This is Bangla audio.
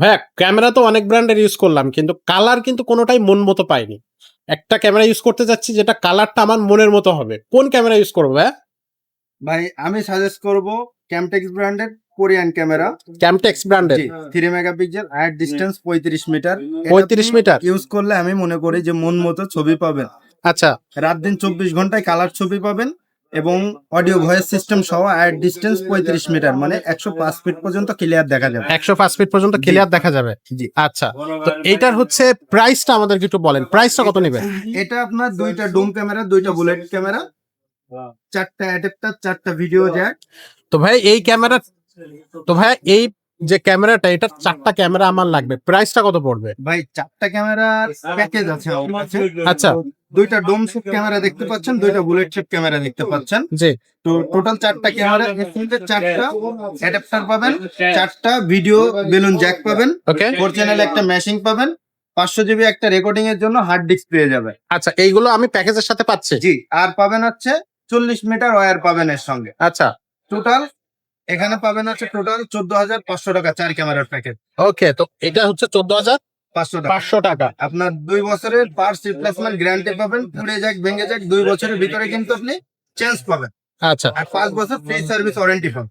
ভাইয়া ক্যামেরা তো অনেক ব্র্যান্ডের ইউজ করলাম কিন্তু কালার কিন্তু কোনোটাই মন মতো পাইনি। একটা ক্যামেরা ইউজ করতে যাচ্ছি যেটা কালারটা আমার মনের মতো হবে। কোন ক্যামেরা ইউজ করব ভাইয়া? ভাই আমি সাজেস্ট করব ক্যামটেক্স ব্র্যান্ডের কোরিয়ান ক্যামেরা ক্যামটেক্স ব্র্যান্ডের থ্রি মেগাপিক্সেল আট ডিস্টেন্স পঁয়ত্রিশ মিটার পঁয়ত্রিশ মিটার ইউজ করলে আমি মনে করি যে মন মতো ছবি পাবেন। আচ্ছা। রাত দিন চব্বিশ ঘন্টায় কালার ছবি পাবেন। এবং অডিও ভয়েস সিস্টেম সহ আট ডিস্টেন্স পঁয়ত্রিশ মিটার মানে একশো পাঁচ ফিট পর্যন্ত ক্লিয়ার দেখা যাবে। একশো পাঁচ ফিট পর্যন্ত ক্লিয়ার দেখা যাবে? জি। আচ্ছা তো এইটার হচ্ছে প্রাইসটা আমাদেরকে একটু বলেন। প্রাইসটা কত নেবেন? এটা আপনার দুইটা ডোম ক্যামেরা দুইটা বুলেট ক্যামেরা চারটা অ্যাডাপ্টার চারটা ভিডিও জ্যাক তো ভাই এই ক্যামেরা তো ভাই এই যে ক্যামেরাটা এটা চারটা ক্যামেরা আমার লাগবে। প্রাইসটা কত পড়বে? ভাই চারটা ক্যামেরার প্যাকেজ আছে আচ্ছা। দুইটা ডোম শেপ ক্যামেরা দেখতে পাচ্ছেন দুইটা বুলেট শেপ ক্যামেরা দেখতে পাচ্ছেন। জি। তো টোটাল চারটা ক্যামেরা এর মধ্যে চারটা অ্যাডাপ্টার পাবেন চারটা ভিডিও বেলুন জ্যাক পাবেন ওকে ফোর চ্যানেল একটা ম্যাশিং পাবেন পাঁচশো জিবি একটা রেকর্ডিং এর জন্য হার্ড ডিস্ক পেয়ে যাবে। আচ্ছা এইগুলো আমি প্যাকেজের সাথে পাচ্ছি? জি আর পাবেন হচ্ছে চল্লিশ মিটার ওয়্যার পাবেন এর সঙ্গে। আচ্ছা। টোটাল এখানে পাবেন হচ্ছে টোটাল চোদ্দ হাজার পাঁচশো টাকা চার ক্যামেরার প্যাকেজ ওকে তো এটা হচ্ছে চোদ্দ হাজার পাঁচশো টাকা। পাঁচশো টাকা। আপনার দুই বছরের পার্টস রিপ্লেসমেন্ট গ্যারান্টি পাবেন পুড়ে যাক ভেঙে যাক দুই বছরের ভিতরে কিন্তু আপনি চেঞ্জ পাবেন। আচ্ছা। আর পাঁচ বছর ফ্রি সার্ভিস ওয়ারেন্টি পাবেন।